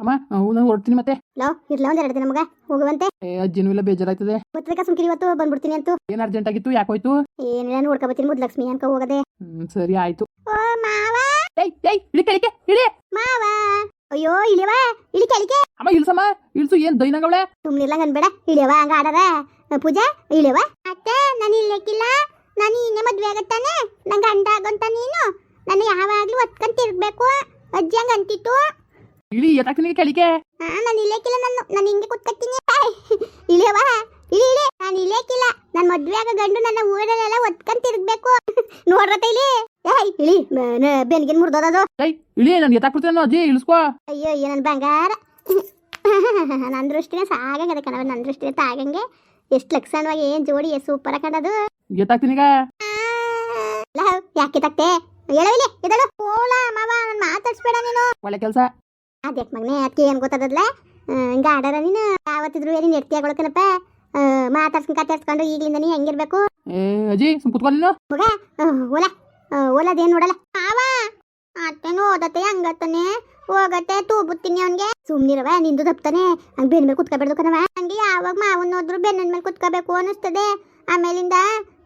ಅಮ್ಮ ನಾನು ಹೊರಡ್ತೀನಿ ಮತ್ತೆ. ಲೋ ಇರ್ಲ ಒಂದ್ ಎರಡು ದಿನ ಮಗ ಹೋಗುವಂತೆ. ಏ ಅಜ್ಜಿನೂ ಇಲ್ಲ ಬೇಜಾರಾಯ್ತದೆ. ಗೊತ್ತಬೇಕಾ ಸುಮ್ಕಿರಿ ಇವತ್ತು ಬಂದ್ಬಿಡ್ತೀನಿ ಅಂತ. ಏನ್ ಅರ್ಜೆಂಟ್ ಆಗಿತ್ತು ಯಾಕೋಯ್ತು ಏನಿಲ್ಲ ನೋಡ್ಕೊ ಬರ್ತೀನಿ ಮುದ್ಲಕ್ಷ್ಮಿ ಅನ್ಕೊ ಹೋಗದೆ. ಹ್ಮ್ ಸರಿ ಆಯ್ತು. ಓ ಮಾವಾ! ಏಯ್ ಏಯ್ ಇಳಿಕೆ ಇಳಿಕೆ ಇಳಿ! ಮಾವ! ಅಯ್ಯೋ ಇಳಿಯವ ಇಳಿ ಕೆಳಿಕೆ ಅಮ್ಮ ಇಳ್ಸಮ್ಮ ಇಳ್ಸು ಏನ್ ದೈನಂಗವಳೆ ಸುಮ್ನಿರ್ಲ ಅನ್ಬೇಡ ಇಳಿಯವ ಹಂಗ ಆಡರ ಪೂಜಾ ಇಳಿಯವ ಅತ್ತೆ ನಾನು ಇಲ್ಲಕ್ಕಿಲ್ಲ ನಾನು ಇನ್ನೇ ಮದ್ವೆ ಆಗತ್ತಾನೆ. ನಂಗೆ ಅಂಡ ಆಗಂತ ನೀನು. ನಾನು ಯಾವಾಗ್ಲೂ ಒತ್ಕೊಂಡ್ ತಿರ್ಗ್ಬೇಕು ಅಜ್ಜಿ ಹಂಗ ಅಂತಿತ್ತು. ಇಳಿ ಎತ್ತಾಕ್ತೀನಿ ಕೆಳಿಕೆ ಹಾ ನಾನು ಇಲ್ಲೇಕಿಲ್ಲ ನಾನು ನಾನು ಹಿಂಗೆ ಕುತ್ಕತ್ತೀನಿ ಇಳಿಯವ ಇಳಿ ಇಳಿ. ನಾನು ಇಲ್ಲೇಕಿಲ್ಲ ನನ್ನ ಮದ್ವೆ ಆಗ ಗಂಡು ನನ್ನ ಊರಲ್ಲೆಲ್ಲ ಒತ್ಕೊಂಡ್ ತಿರ್ಗ್ಬೇಕು. ನೋಡ್ರತ್ತ ಇಲ್ಲಿ ಏಯ್ ಇಳಿ ಬೆನ್ಗಿನ್ ಮುರ್ದೋದದು. ಏಯ್ ಇಳಿ ನಾನು ಎತ್ತಾಕ್ಬಿಡ್ತೀನಿ ಅಜ್ಜಿ ಇಳಿಸ್ಕೋ. ಅಯ್ಯೋ ಅಯ್ಯೋ ನನ್ನ ಬಂಗಾರ. ನನ್ನ ದೃಷ್ಟಿನೇ ಸಾಗಂಗದೆ ಕಣವ ನನ್ನ ದೃಷ್ಟಿನೇ ತಾಗಂಗೆ. ಎಷ್ಟು ಲಕ್ಷಣವಾಗಿ ಏನು ಜೋಡಿ ಸೂಪರ್ ಕಂಡದು. ಎತ್ತಾಕ್ತೀನಿ ಈಗ ಲವ್ ಯಾಕೆ ತಕ್ತೆ ಹೇಳವಿಲ್ಲ ಇದಳು ಓಲ ಮಾವ ನಾನು ಮಾತಾಡ್ಸ್ಬೇಡ ನೀನು. ಒಳ್ಳೆ ಕೆಲಸ. ಅದ್ಯಾಕೆ ಮಗನೇ ಅದಕ್ಕೆ ಏನು ಗೊತ್ತದಲ್ಲ ಹಿಂಗೆ ಆಡಾರ ನೀನು? ಯಾವತ್ತಿದ್ರು ಏನು ಎಡ್ತಿ ಆಗೊಳಕನಪ್ಪ ಮಾತಾಡ್ಸ್ಕೊಂಡು ಕತ್ತಾಡ್ಸ್ಕೊಂಡು ಈಗಲಿಂದ ನೀ ಹೆಂಗಿರ್ಬೇಕು? ಏ ಅಜ್ಜಿ ಸುಮ್ ಕುತ್ಕೊ ನೀನು. ಮಗ ಓಲ. ಓಲದೇನು ನೋಡಲ್ಲ. ಮಾವ ಅತ್ತೇನು ಓದತ್ತೆ ಹಂಗತ್ತಾನೆ. ಹೋಗತ್ತೆ ತೂಬುತ್ತೀನಿ ಅವನ್ಗೆ. ಸುಮ್ನಿರವ ನಿಂದು ತಪ್ತಾನೆ ಹಂಗೆ ಬೆನ್ನ ಮೇಲೆ ಕುತ್ಕೋಬೇಡ್ದು ಕಣವ ಹಂಗೆ ಯಾವಾಗ ಮಾವನ್ ಹೋದ್ರು ಬೆನ್ನ ಮೇಲೆ ಕುತ್ಕೋಬೇಕು ಅನಿಸ್ತದೆ ಆಮೇಲಿಂದ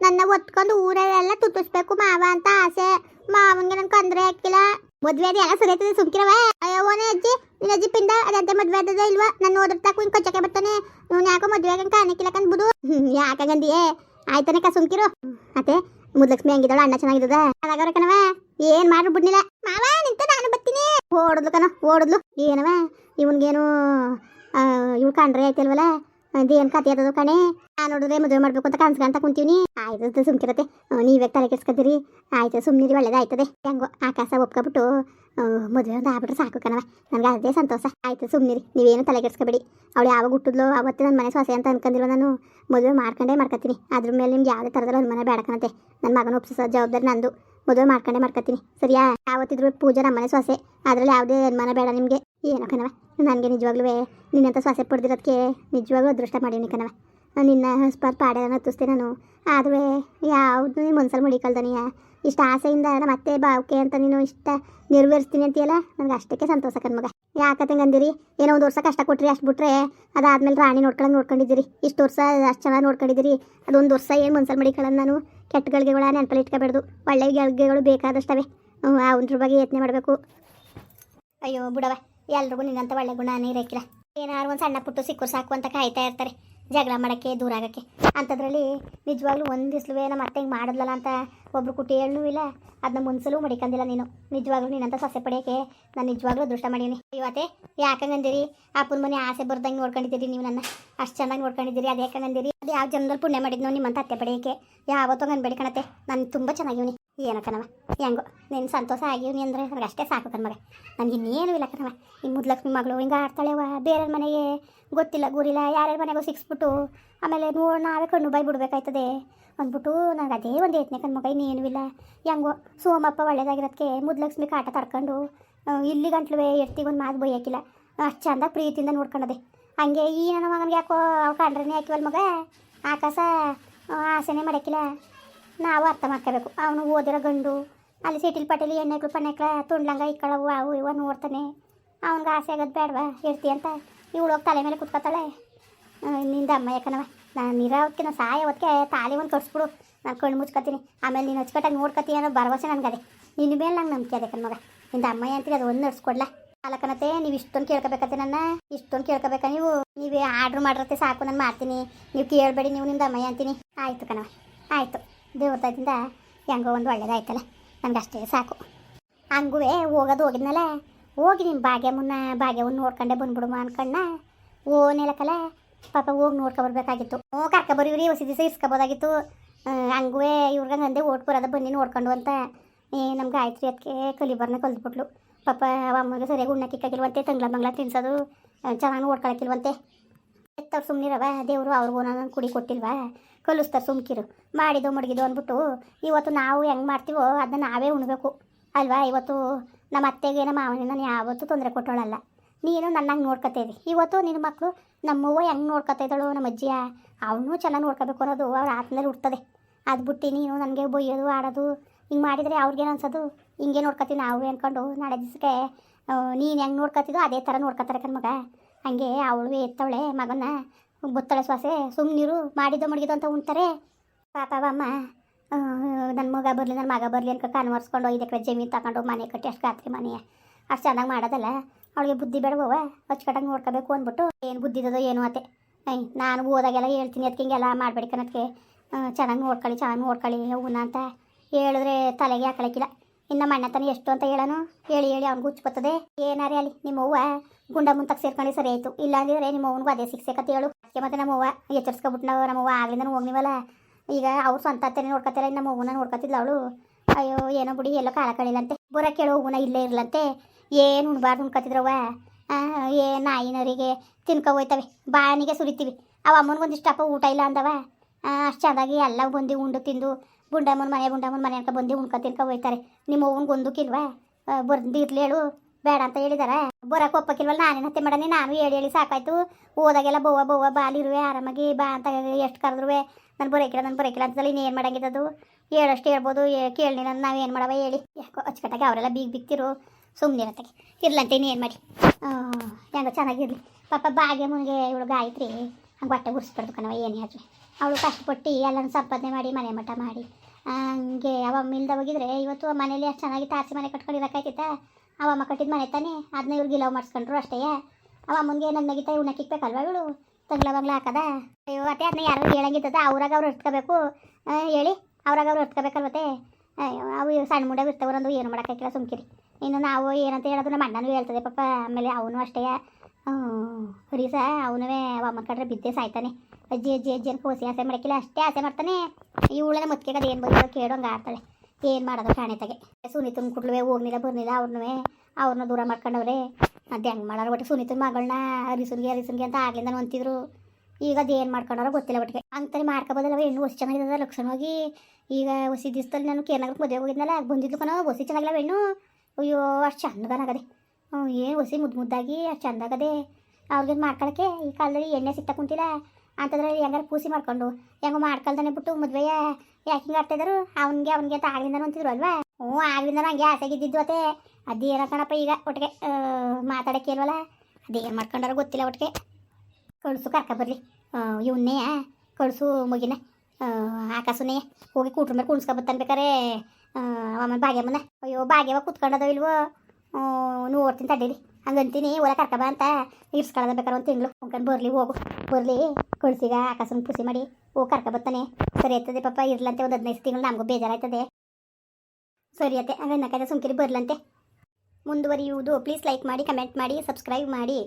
ನನ್ನ ಒತ್ಕೊಂಡು ಊರಲ್ಲೆಲ್ಲ ತುತ್ತಿಸ್ಬೇಕು ಮಾವ ಅಂತ ಆಸೆ. ಮಾವನ್ಗೆ ನನ್ ತೊಂದ್ರೆ ಹಾಕಿಲ್ಲ ಮದ್ವೆ ಅದೇ ಎಲ್ಲ ಸರಿ ಆಯ್ತದೆ ಸುಮ್ಕಿರವ ಓನೇ ಅಜ್ಜಿ, ನಿನ್ನ ಅಜ್ಜಿ ಪಿಂಡ ಅದೇ ಮದ್ವೆ ಆದದ ಇಲ್ವಾ? ನಾನು ಓದ್ರ ತಾಕು ಹಿಂಗ್ ಕೊಚ್ಚಕ್ಕೆ ಬರ್ತಾನೆ. ಇವ್ನು ಯಾಕೋ ಮದ್ವೆ ಆಗಂಕ ಕಾಣಕ್ಕಿಲ್ಲ ಕಂದ್ಬಿಡು. ಯಾಕಂಗಂದಿಯೇ ಆಯ್ತಾನೆ ಕ ಸುಮ್ಕಿರು. ಅತ್ತೆ ಮುದ್ಲಕ್ಷ್ಮಿ ಹಂಗಿದ್ದಾಳ, ಅಣ್ಣ ಚೆನ್ನಾಗಿದ್ದದ? ಅದಾಗವ್ರ ಏನ್ ಮಾಡ್ರು ಬಿಡ್ನಿಲ್ಲ ಮಾವ ನಿಂತ ನಾನು ಬರ್ತೀನಿ. ಓಡದ್ಲು ಕಣ, ಓಡದ್ಲು. ಏನವ ಇವನ್ಗೇನು ಇವ್ ಕಂಡ್ರೆ ಆಯ್ತಿಲ್ವಲ್ಲ? ಅದೇನ್ ಕತೆ ಅದದು ಕಣೆ? ನೋಡಿದ್ರೆ ಮದುವೆ ಮಾಡ್ಬೇಕು ಅಂತ ಕನ್ಸ್ಕೊಂತ ಕುಂತೀವಿ ಆಯ್ತು ಸುಮ್ಕಿರತ್ತೆ. ನೀವೇ ತಲೆ ಕೆಡ್ಸ್ಕೊತೀರಿ? ಆಯ್ತು, ಸುಮ್ನಿರಿ, ಒಳ್ಳೇದಾಯ್ತದೆ. ಹೆಂಗೋ ಆಕಾಶ ಒಪ್ಕೊಬಿಟ್ಟು ಮದುವೆ ಒಂದು ಆಗ್ಬಿಟ್ರೆ ಸಾಕು ಕಣವ ನನ್ಗೆ ಅದೇ ಸಂತೋಷ. ಆಯ್ತು, ಸುಮ್ನಿರಿ. ನೀವೇನು ತಲೆ ಕೆಡ್ಸ್ಕೊಬೇಡಿ. ಅವಳು ಯಾವಾಗ ಹುಟ್ಟಿದ್ಲು, ಅವತ್ತೇ ನನ್ನ ಮನೆ ಸೊಸೆ ಅಂತ ಅನ್ಕೊಂಡಿರೋ ನಾನು? ಮದುವೆ ಮಾಡ್ಕೊಂಡೇ ಮಾಡ್ಕೊತೀನಿ ಅದ್ರ ಮೇಲೆ ನಿಮ್ಗೆ ಯಾವುದೇ ಥರದಲ್ಲಿ ಅನುಮಾನ ಬೇಡ ಕಣತೆ ನನ್ನ ಮಗನ ಒಪ್ಪಿಸೋ ಜವಾಬ್ದಾರಿ ನಂದು. ಮದುವೆ ಮಾಡ್ಕೊಂಡೇ ಮಾಡ್ಕೊತೀನಿ ಸರಿಯಾ? ಯಾವತ್ತಿದ್ರು ಪೂಜೆ ನಮ್ಮನೆ ಸೊಸೆ. ಅದ್ರಲ್ಲಿ ಯಾವುದೇ ಅನುಮಾನ ಬೇಡ ನಿಮಗೆ. ಏನೋ ಕಣವ ನನಗೆ ನಿಜವಾಗ್ಲೂ ನಿನ್ನಂತ ಸೊಸೆ ಪಡೆದಿರೋದಕ್ಕೆ ನಿಜವಾಗ್ಲೂ ಅದೃಷ್ಟ ಮಾಡೀನಿ ಕಣವ ನಿನ್ನ ಸ್ಪರ್ ಪಾಡೆ ಹತ್ತಿಸ್ತೆ ನಾನು. ಆದ್ರೆ ಯಾವುದು ನೀನು ಮನ್ಸಲ್ಲಿ ಮುಡಿಕಲ್ದನಿಯ ಇಷ್ಟ ಆಸೆಯಿಂದ ನಮ್ಮ ಅತ್ತೆ ಬಾವ್ಕೆ ಅಂತ ನೀನು ಇಷ್ಟ ನೆರವೇರಿಸ್ತೀನಿ ಅಂತೀಯಲ್ಲ? ನನಗೆ ಅಷ್ಟಕ್ಕೆ ಸಂತೋಷ ಕಣ್ಮಗ ಯಾಕತ್ತಂಗೆ ಅಂದಿರಿ? ಏನೋ ಒಂದು ವರ್ಷ ಕಷ್ಟ ಕೊಟ್ರಿ ಅಷ್ಟು ಬಿಟ್ರೆ ಅದಾದ್ಮೇಲೆ ರಾಣಿ ನೋಡ್ಕೊಳಂಗೆ ನೋಡ್ಕೊಂಡಿದ್ದೀರಿ. ಇಷ್ಟು ವರ್ಷ ಅಷ್ಟು ಚೆನ್ನಾಗಿ ನೋಡ್ಕೊಂಡಿದ್ದೀರಿ. ಅದೊಂದು ವರ್ಷ ಏನು ಮನ್ಸಲ್ಲಿ ಮಡಿಕೊಳ್ಳೋದು ನಾನು? ಕೆಟ್ಟ ಗಳಿಗೆಗಳ ನೆನಪಲ್ಲಿ ಇಟ್ಕೋಬಾರ್ದು ಒಳ್ಳೆ ಗಳಿಗೆಗಳು ಬೇಕಾದಷ್ಟವೆ. ಅವನ ಬಗ್ಗೆ ಯತ್ನೆ ಮಾಡಬೇಕು. ಅಯ್ಯೋ, ಬಿಡವ, ಎಲ್ರಿಗೂ ನಿನ್ನಂತ ಒಳ್ಳೆ ಗುಣ ಇರಕ್ಕಿಲ್ಲ ಏನಾದ್ರು ಒಂದು ಸಣ್ಣ ಪುಟ್ಟು ಸಿಕ್ಕು ಸಾಕು ಅಂತ ಕಾಯ್ತಾ ಇರ್ತಾರೆ. ಜಗಳ ಮಾಡೋಕ್ಕೆ, ದೂರ ಆಗೋಕ್ಕೆ. ಅಂಥದ್ರಲ್ಲಿ ನಿಜವಾಗ್ಲೂ ಒಂದು ದಿಸ್ಲುವೆ ನಮ್ಮ ಅತ್ತೆ ಹಿಂಗೆ ಮಾಡಿದ್ಲಲ್ಲ ಅಂತ ಒಬ್ರು ಕುಟಿ ಹೇಳೂ ಇಲ್ಲ. ಅದನ್ನ ಮುನ್ಸಲೂ ಮಡಿಕಂದಿಲ್ಲ ನೀನು. ನಿಜವಾಗ್ಲೂ ನೀನಂತ ಸೊಸೆ ಪಡೆಯೋಕ್ಕೆ ನಾನು ನಿಜವಾಗ್ಲೂ ಅದೃಷ್ಟ ಮಾಡೀನಿ. ಇವತ್ತೆ ಯಾಕಂಗಂದಿರಿ ಅಪ್ಪನ ಮನೆ ಆಸೆ ಬರ್ದಂಗೆ ನೋಡ್ಕೊಂಡಿದ್ದೀರಿ ನೀವು ನನ್ನ. ಅಷ್ಟು ಚೆನ್ನಾಗಿ ನೋಡ್ಕೊಂಡಿದ್ದೀರಿ, ಅದು ಯಾಕಂಗಂದಿರಿ ಅದು ಯಾವ ಜನ್ಮದಲ್ಲಿ ಪುಣ್ಯ ಮಾಡಿದ್ನೋ ನಿಮ್ಮಂತ ಅತ್ತೆ ಪಡೆಯೋಕ್ಕೆ. ಯಾವತ್ತೋ ಅನ್ಬೇಡಿ ಕಣತೆ ನಾನು ತುಂಬ ಚೆನ್ನಾಗಿವ್ನಿ. ಏನೋ ಕಣವ ಹೆಂಗೋ? ನೀನು ಸಂತೋಷ ಆಗಿವ್ನಿ ಅಂದರೆ ನನಗೆ ಅಷ್ಟೇ ಸಾಕು ಕಣ್ಮಗ ನನಗೆ ಇನ್ನೇನು ಇಲ್ಲ ಕಣವ ಈ ಮುದ್ಲಕ್ಷ್ಮಿ ಮಗಳು ಹಿಂಗೆ ಆಡ್ತಾಳೆವ ಬೇರೆ ಮನೆಗೆ ಗೊತ್ತಿಲ್ಲ, ಗುರಿಲ್ಲ. ಯಾರ್ಯಾರ ಮನೆಗೂ ಸಿಕ್ಸ್ಬಿಟ್ಟು ಆಮೇಲೆ ನೋಡಿ, ನಾವೇ ಕಣ್ಣು ಬೈ ಬಿಡ್ಬೇಕಾಯ್ತದೆ. ಅಂದ್ಬಿಟ್ಟು ನನಗೆ ಅದೇ ಒಂದು ಯತ್ನೆ ಕಣ್ಮಗ ಇನ್ನೇನು ಇಲ್ಲ. ಹೆಂಗೋ? ಸೋಮಪ್ಪ ಒಳ್ಳೇದಾಗಿರೋದಕ್ಕೆ ಮುದ್ಲಕ್ಷ್ಮಿ ಕಾಟ ತರ್ಕೊಂಡು ಇಲ್ಲಿ ಗಂಟ್ಲುವೆ ಎರ್ತಿಗೊಂದು ಮಾತು ಬೈಯಕ್ಕಿಲ್ಲ ಅಷ್ಟು ಚಂದ ಪ್ರೀತಿಯಿಂದ ನೋಡ್ಕೊಂಡದೆ. ಹಂಗೆ ಈ ನನ್ನ ಮಗನಿಗೆ ಯಾಕೋ ಅವು ಕಂಡ್ರೇ ಹಾಕಿವಲ್ ಮಗ? ಆಕಾಶ ಆಸೆನೇ ಮಾಡೋಕ್ಕಿಲ್ಲ ನಾವು ಅರ್ಥ ಮಾಡ್ಕೋಬೇಕು. ಅವನು ಓದಿರೋ ಗಂಡು, ಅಲ್ಲಿ ಸಿಟಿಲ್ ಪಟೇಲಿ ಎಣ್ಣೆಗಳು ಪಣ್ಣೆಕ್ಳ ತುಂಡ್ಲಂಗ ಇಕ್ಕಳವು ಅವು ಇವ ನೋಡ್ತಾನೆ. ಅವ್ನಿಗೆ ಆಸೆ ಆಗೋದು ಬೇಡವಾ ಇರ್ತಿ ಅಂತ? ಇವಳು ಹೋಗಿ ತಲೆ ಮೇಲೆ ಕುತ್ಕೋತಾಳೆ. ನಿಂದ ಅಮ್ಮ ಯಾಕನವ ನಾನು ನೀರಾವತ್ತಿ ನಾನು ಸಾಯ ಹೊತ್ತಿಗೆ ತಾಲಿ ಒಂದು ಕಟ್ಸ್ಬಿಡು. ನಾನು ಕಣ್ಣು ಮುಚ್ಕೋತೀನಿ. ಆಮೇಲೆ ನೀನು ಹಚ್ಕಟ್ಟಾಗಿ ನೋಡ್ಕೋತೀನಿ ಅನ್ನೋ ಭರವಸೆ ನನಗದೆ. ನಿನ್ನ ಮೇಲೆ ನಂಗೆ ನಂಬಿಕೆ ಅದೇ ಕಣ್ಮಗ. ನಿಂದ ಅಮ್ಮಯ್ಯ ಅಂತೀರಿ, ಅದು ಒಂದು ನಡ್ಸ್ಕೊಡ್ಲ? ಅಲ್ಲಕನತೆ ನೀವು ಇಷ್ಟೊಂದು ಕೇಳ್ಕೊಬೇಕತ್ತೆ ನನ್ನ? ಇಷ್ಟೊಂದು ಕೇಳ್ಕೋಬೇಕ ನೀವು? ನೀವೇ ಆರ್ಡ್ರ್ ಮಾಡಿರತ್ತೆ ಸಾಕು, ನಾನು ಮಾಡ್ತೀನಿ. ನೀವು ಕೇಳಬೇಡಿ, ನೀವು ನಿಮ್ದು ಅಮ್ಮಯ್ಯ ಅಂತೀನಿ. ಆಯಿತು ಕಣವ ಆಯಿತು. ದೇವ್ರದಿಂದ ಹೆಂಗೋ ಒಂದು ಒಳ್ಳೇದಾಯ್ತಲ್ಲ. ನನಗೆ ಅಷ್ಟೇ ಸಾಕು. ಹಂಗೂ ಹೋಗೋದು ಹೋಗಿದ್ನಲ್ಲ. ಹೋಗಿ ನಿಮ್ಮ ಭಾಗ್ಯ ಮುನ್ನ ಭಾಗ್ಯವನ್ನು ನೋಡ್ಕೊಂಡೆ ಬಂದ್ಬಿಡುಮ ಅನ್ಕಣ್ಣ. ಓ ನೆಲಕಲ್ಲ ಪಾಪ ಹೋಗಿ ನೋಡ್ಕೊ ಬರ್ಬೇಕಾಗಿತ್ತು. ಹ್ಞೂ, ಕರ್ಕೊ ಬರೀವ್ರಿ ಹೊಸ ದಿವಸ ಇಸ್ಕೊಬೋದಾಗಿತ್ತು. ಹಂಗೂ ಇವ್ರಿಗೆ ಅಂದೆ ಓಟ್ ಬರೋದ, ಬನ್ನಿ ನೋಡ್ಕೊಂಡು ಅಂತ. ಏ ಆಯ್ತು ರೀ ಅದಕ್ಕೆ ಕಲಿಬರ್ನ ಕಲ್ತ್ಬಿಟ್ಲು ಪಾಪ ಅಮ್ಮಗೆ ಸರಿಯಾಗಿ ಉಣ್ಣಕ್ಕಿಕ್ಕಾಗಿಲ್ವಂತೆ ತಂಗ್ಳ ಮಂಗ್ಳ ತಿನ್ಸೋದು ಚೆನ್ನಾಗಿ ನೋಡ್ಕೊಳಕ್ಕಿಲ್ವಂತೆ ಎತ್ತವ್ರು ಸುಮ್ಮನಿರವ ದೇವರು ಅವ್ರಿಗೂ ನಾನು ಕುಡಿ ಕೊಟ್ಟಿಲ್ವಾ. ಕಲಿಸ್ತಾರೆ ಸುಮ್ಕಿರು. ಮಾಡಿದ್ದು ಮಡಗಿದೋ ಅಂದ್ಬಿಟ್ಟು ಇವತ್ತು ನಾವು ಹೆಂಗೆ ಮಾಡ್ತೀವೋ ಅದನ್ನ ನಾವೇ ಉಣ್ಬೇಕು. ಅಲ್ವಾ? ಇವತ್ತು ನಮ್ಮ ಅತ್ತೆಗೆ, ನಮ್ಮ ಮಾವನಿಗೆ ನಾನು ಯಾವತ್ತೂ ತೊಂದರೆ ಕೊಟ್ಟೋಳಲ್ಲ. ನೀನು ನನ್ನಂಗೆ ನೋಡ್ಕೊತೇವಿ ಇವತ್ತು ನಿನ್ನ ಮಕ್ಕಳು ನಮ್ಮವ್ವ ಹೆಂಗೆ ನೋಡ್ಕೊತಾ ಇದ್ದಾಳು, ನಮ್ಮ ಅಜ್ಜಿಯ ಅವನು ಚೆನ್ನಾಗಿ ನೋಡ್ಕೋಬೇಕು ಅನ್ನೋದು ಅವ್ರ ಆತ್ಮದಲ್ಲಿ ಹುಡ್ತದೆ ಅದು ಬಿಟ್ಟು ನೀನು ನನಗೆ ಬೊಯ್ಯೋದು, ಆಡೋದು, ಹಿಂಗೆ ಮಾಡಿದರೆ ಅವ್ರಿಗೇನು ಅನ್ಸೋದು? ಹಿಂಗೆ ನೋಡ್ಕೊತೀವಿ ನಾವು ಅಂದ್ಕೊಂಡು ನಾಳೆ ದಿವಸಕ್ಕೆ ನೀನು ಹೆಂಗೆ ನೋಡ್ಕೊತಿದ್ದೋ ಅದೇ ಥರ ನೋಡ್ಕೊತಾರೆ ಕಣ್ಮಗ. ಹಂಗೆ ಅವಳು ಎತ್ತವಳೆ ಮಗನ ಬೊತ್ತಳೆ ಶ್ವಾಸೆ ಸುಮ್ಮನಿರು ಮಾಡಿದ್ದು ಮಡಗಿದ್ದು ಅಂತ ಉಣ್ತಾರೆ. ಪಾಪ ಅಮ್ಮ ನನ್ನ ಮಗ ಬರಲಿ ನನ್ನ ಮಗ ಬರಲಿ ಅನ್ಕ ಒರೆಸ್ಕೊಂಡು ಐದು ಎಕರೆ ಜಮೀನು ತಗೊಂಡು ಮನೆ ಕಟ್ಟಿ, ಅಷ್ಟು ಗಾತ್ರಿ ಮನೆ. ಅಷ್ಟು ಚೆನ್ನಾಗಿ ಮಾಡೋದಲ್ಲ, ಅವಳಿಗೆ ಬುದ್ಧಿ ಬೇಡವವ ಅಚ್ಚುಕಟ್ಟಾಗಿ ನೋಡ್ಕೋಬೇಕು ಅಂದ್ಬಿಟ್ಟು ಏನು ಬುದ್ಧಿದೋ ಏನು ಅತ್ತೆ ಐ ನಾನು ಓದಾಗೆಲ್ಲ ಹೇಳ್ತೀನಿ ಅದಕ್ಕೆ ಹಿಂಗೆಲ್ಲ ಮಾಡಬೇಡಿ ಕನಕ್ಕೆ ಚೆನ್ನಾಗಿ ನೋಡ್ಕೊಳ್ಳಿ ಚೆನ್ನಾಗಿ ನೋಡ್ಕೊಳ್ಳಿ ಹೂನ ಅಂತ ಹೇಳಿದ್ರೆ ತಲೆಗೆ ಹಾಕೊಳಕ್ಕಿಲ್ಲ ಇನ್ನು ಮಣ್ಣ ತಾನೇ ಎಷ್ಟು ಅಂತ ಹೇಳೋನು? ಹೇಳಿ ಹೇಳಿ ಅವ್ನಿಗೆ ಹುಚ್ಚು ಬರ್ತದೆ. ಏನಾರೇ ಅಲ್ಲಿ ನಿಮ್ಮ ಅವ್ವ ಗುಂಡ ಮುಂತಕ್ಕೆ ಸೇರ್ಕೊಂಡು ಸರಿ ಆಯಿತು. ಇಲ್ಲ ಅಂದಿದ್ರೆ ನಿಮ್ಮ ಅವ್ನಿಗೂ ಅದೇ ಶಿಕ್ಷಕತೆ ಹೇಳು. ಅದಕ್ಕೆ ಮತ್ತೆ ನಮ್ಮ ಅವ್ವ ಎಚ್ಚರಿಸ್ಕೊಬಿಟ್ಟು ನಾವು ನಮ್ಮ ಅವ್ವ ಆಗ್ಲಿಂದ ಹೋಗ್ನಿವಲ್ಲ. ಈಗ ಅವ್ರು ಸ್ವಂತ ಅತ್ತೆನೇ ನೋಡ್ಕೊತಾರೆ ನಮ್ಮ ಅವ್ವನ ಅವಳು. ಅಯ್ಯೋ, ಏನೋ ಬಿಡಿ, ಎಲ್ಲೋ ಕಾಲ ಕಳಿಲ್ಲಂತೆ ಬರ ಕೇಳೋ ಹೂವನ ಇಲ್ಲೇ ಇರ್ಲಂತೆ. ಏನು ಉಣ್ಬಾರ್ದು ಉಣ್ಕೊತಿದ್ರವ್ವ? ಏ, ನಾಯಿನರಿಗೆ ತಿನ್ಕೊ ಹೋಯ್ತವೆ. ಬಾಣಿಗೆ ಸುರಿತೀವಿ. ಅವ ಅಮ್ಮನಿಗೆ ಒಂದಿಷ್ಟು ಅಪ್ಪ ಊಟ ಇಲ್ಲ ಅಂದವ. ಅಷ್ಟು ಚೆಂದಾಗಿ ಎಲ್ಲ ಬಂದು ಉಂಡು ತಿಂದು ಬುಂಡಮ್ಮನ ಮನೆ ಗುಂಡಮ್ಮನ ಮನೆ ಅಂತ ಬಂದು ಉಣ್ಕ ತಿನ್ಕ ಹೋಯ್ತಾರೆ. ನಿಮ್ಮ ಅವ್ವನ್ಗೆ ಒಂದಕ್ಕಿಲ್ವಾ ಬರ್ದಿರ್ಲಿ ಹೇಳು. ಬೇಡ ಅಂತ ಹೇಳಿದಾರ? ಬರಕ್ಕೆ ಒಪ್ಪಕ್ಕಿಲ್ವಲ್ಲ, ನಾನೇನು ಹತ್ತೆ ಮಾಡನೆ? ನಾನು ಹೇಳಿ ಹೇಳಿ ಸಾಕಾಯ್ತು. ಹೋದಾಗೆಲ್ಲ ಬೋವ ಬೋವ ಬಾಲಿರುವೆ, ಆರಾಮಾಗಿ ಬಾ ಅಂತ ಎಷ್ಟು ಕರೆದ್ರುವೆ? ನಾನು ಬರೋಕಿಲ್ಲ ನಾನು ಬರೋಕಿಲ್ಲ ಅಂತಲ್ಲಿ ಇನ್ನೇನು ಮಾಡಂಗಿದ್ದದು? ಹೇಳಷ್ಟು ಹೇಳ್ಬೋದು ಕೇಳಿ ನಾನು ಏನು ಮಾಡವ ಹೇಳಿ. ಯಾಕೋ ಅಚ್ಚುಕಟ್ಟಾಗಿ ಅವರೆಲ್ಲ ಬೀಗ್ ಬಿಕ್ತಿರು ಸುಮ್ಮನೆ ಇರತ್ತೆ. ಇರ್ಲಂತೆ ಇನ್ನೇನು ಮಾಡಿ? ಹೆಂಗೋ ಚೆನ್ನಾಗಿರ್ಲಿ. ಪಾಪ ಬಾಗೆ ಮುಂಗೆ ಇವಳು ಗಾಯತ್ರಿ. ಹಂಗೆ ಬಟ್ಟೆ ಉರ್ಸ್ಬಾರ್ದು ಕಣವ ಏನೇ ಆದರೆ ಅವಳು ಕಷ್ಟಪಟ್ಟು ಎಲ್ಲನೂ ಸಂಪಾದನೆ ಮಾಡಿ, ಮನೆ ಮಠ ಮಾಡಿ. ಹಂಗೆ ಅವಮ್ಮ ಮಿಲ್ದ ಹೋಗಿದ್ರೆ ಇವತ್ತು ಮನೇಲಿ ಅಷ್ಟು ಚೆನ್ನಾಗಿ ತಾರಸಿ ಮನೆ ಕಟ್ಕೊಂಡಿರೋಕ್ಕಾಯ್ತಿತ್ತ? ಅವ ಅಮ್ಮ ಕಟ್ಟಿದ ಮನೆ ತಾನೆ ಅದನ್ನ ಇವ್ರಿಗೆ ಗಿಲವ್ ಮಾಡಿಸ್ಕೊಂಡ್ರು ಅಷ್ಟೇ. ಅವ ಅಮ್ಮನಿಗೆ ನನ್ನ ನಗಿತಾ ಇವ್ನ ಇಕ್ಬೇಕಲ್ವ ಇವಳು? ತಂಗ್ಲ ಬಂಗ್ಲ ಹಾಕದ? ಅಯ್ಯೋ, ಅತ್ತೆ ಅದನ್ನ ಯಾರು ಹೇಳಂಗಿದ್ದದ, ಅವ್ರಾಗ ಅವ್ರು ಇಟ್ಕೋಬೇಕು ಹೇಳಿ, ಅವ್ರಾಗ ಅವ್ರು ಇಟ್ಕೋಬೇಕಲ್ವತ್ತೆ ಅವು ಸಣ್ಣ ಮುಂಡಾಗ ಇರ್ತವ್ರಂದು ಏನು ಮಾಡೋಕ್ಕಾಗಿಲ್ಲ ಸುಮ್ಕಿರಿ. ಇನ್ನು ನಾವು ಏನಂತ ಹೇಳೋದು ನಮ್ಮ ಅಣ್ಣನೂ ಹೇಳ್ತದೆ ಪಾಪ, ಆಮೇಲೆ ಅವನು ಅಷ್ಟೇ. ಹರೀಸ ಅವನವೇ ಅಮ್ಮನ ಕಡ್ರೆ ಬಿದ್ದೆ ಸಾಯ್ತಾನೆ ಅಜ್ಜಿ ಅಜ್ಜಿ ಅಜ್ಜಿ ಅಂತ ಕೋಸಿ ಆಸೆ ಮಾಡಕ್ಕಿಲ್ಲ ಅಷ್ಟೇ ಆಸೆ ಮಾಡ್ತಾನೆ ಈ ಮತ್ಕೆಗ ಅದು ಏನು ಬಂದಿರೋ ಕೇಳೋಂಗೆ ಆಡ್ತಾಳೆ ಏನು ಮಾಡೋದು ಕಾಣೆತಾಗೆ ಸುನೀತನ ಕುಟ್ಲುವೆ ಹೋಗ್ನಿಲ್ಲ ಬರ್ನಿಲ್ಲ ಅವ್ರನ್ನೇ ಅವ್ರನ್ನ ದೂರ ಮಾಡ್ಕೊಂಡವ್ರೆ ಅದು ಹೆಂಗೆ ಮಾಡೋರು ಒಟ್ಟು ಸುನೀತನ ಮಗಳನ್ನ ಅರಿಸುನ್ಗೆ ಹರಿಸುನ್ಗೆ ಅಂತ ಆಗ್ಲಿಂದ ಅಂತಿದ್ರು ಈಗ ಅದು ಏನು ಮಾಡ್ಕೊಂಡಾರೋ ಗೊತ್ತಿಲ್ಲ ಒಟ್ಟಿಗೆ ಅಂತಾನೆ ಮಾಡ್ಕೊಬೋದಲ್ಲ ಹೆಣ್ಣು ಹೊಸ ಚೆನ್ನಾಗಿದ್ದದ ಲಕ್ಷಣವಾಗಿ ಈಗ ಹೊಸಿ ದಿವಸದಲ್ಲಿ ನಾನು ಕೇರ್ನಗರಕ್ಕೆ ಮದುವೆ ಹೋಗಿದ್ನಲ್ಲ ಬಂದಿದ್ದು ಕಣ ಹೊಸಿ ಚೆನ್ನಾಗಿಲ್ಲ ಹೆಣ್ಣು ಅಯ್ಯೋ ಅಷ್ಟು ಚಂದಗನಾಗದೆ ಏನು ಹೊಸಿ ಮುದ್ದು ಮುದ್ದಾಗಿ ಅಷ್ಟು ಚಂದಾಗದೆ ಅವ್ರಿಗೆ ಮಾಡ್ಕೊಳಕ್ಕೆ? ಈ ಕಾಲದಲ್ಲಿ ಎಣ್ಣೆ ಸಿಗ್ತಾ ಕುಂತಿಲ್ಲ. ಅಂತದ್ರಲ್ಲಿ ಹೆಂಗಾರು ಪೂಸಿ ಮಾಡ್ಕೊಂಡು. ಹೆಂಗೋ ಮಾಡ್ಕೊಳ್ದಾನೆ ಬಿಟ್ಟು ಮದುವೆಯ ಯಾಕೆ ಹಿಂಗೆ ಆಡ್ತಿದ್ರು ಅವ್ನಿಗೆ ಅವ್ನಿಗೆ ಅಂತ ಅಂತಿದ್ರು ಅಲ್ವಾ? ಹ್ಞೂ ಆಗ್ಲಿಂದ ಹಂಗೆ ಆಸೆಗಿದ್ದಿದ್ದು ಅತ್ತೆ. ಏನೋ ಕಣಪ್ಪ ಈಗ ಒಟ್ಟಿಗೆ ಮಾತಾಡೋಕ್ಕೆ ಇಲ್ವಲ್ಲ? ಅದೇನು ಮಾಡ್ಕೊಂಡಾರ ಗೊತ್ತಿಲ್ಲ ಒಟ್ಟಿಗೆ. ಕಳ್ಸು ಕರ್ಕ ಬರ್ಲಿ. ಇವನ್ನೇ ಕಳ್ಸು ಮಗಿನ. ಆಕಾಶನೇ ಹೋಗಿ ಕೂಟ್ರ ಮೇಲೆ ಕುಣ್ಸ್ಕೊಬತ್ತಾನೆ ಬೇಕಾರೆ. ಆಮೇಲೆ ಭಾಗ್ಯಮ್ಮನ. ಅಯ್ಯೋ, ಭಾಗ್ಯವ ಕುತ್ಕೊಂಡದೋ ಇಲ್ವೋ? ನೋಡ್ತೀನಿ ತಡೀರಿ. ಹಂಗಂತೀನಿ ಒಳ ಕರ್ಕಬ ಅಂತ ಇರ್ಸ್ಕೊಳ್ಳೋದ ಬೇಕಾರೆ ಒಂದು ತಿಂಗಳು. ಅಂಕನ್ ಬರ್ಲಿ, ಹೋಗು. ಬರ್ಲಿ ಕಳ್ಸಿಗ ಆಕಾಶನ ಪುಸಿ ಮಾಡಿ. ಹೋಗಿ ಕರ್ಕ ಬರ್ತಾನೆ. ಸರಿ ಆಯ್ತದೆ ಪಾಪ, ಇರ್ಲಂತೆ ಒಂದು ಹದಿನೈದು ತಿಂಗಳು ನಮಗೂ ಬೇಜಾರಾಯ್ತದೆ. ಸರಿ ಆಯ್ತೆ ಹಂಗೆ ನಕಾಯ್ದೆ ಸುಮ್ಕಿರಿ, ಬರ್ಲಂತೆ. ಮುಂದುವರಿಯುವುದು ಪ್ಲೀಸ್ ಲೈಕ್ ಮಾಡಿ ಕಮೆಂಟ್ ಮಾಡಿ ಸಬ್ಸ್ಕ್ರೈಬ್ ಮಾಡಿ.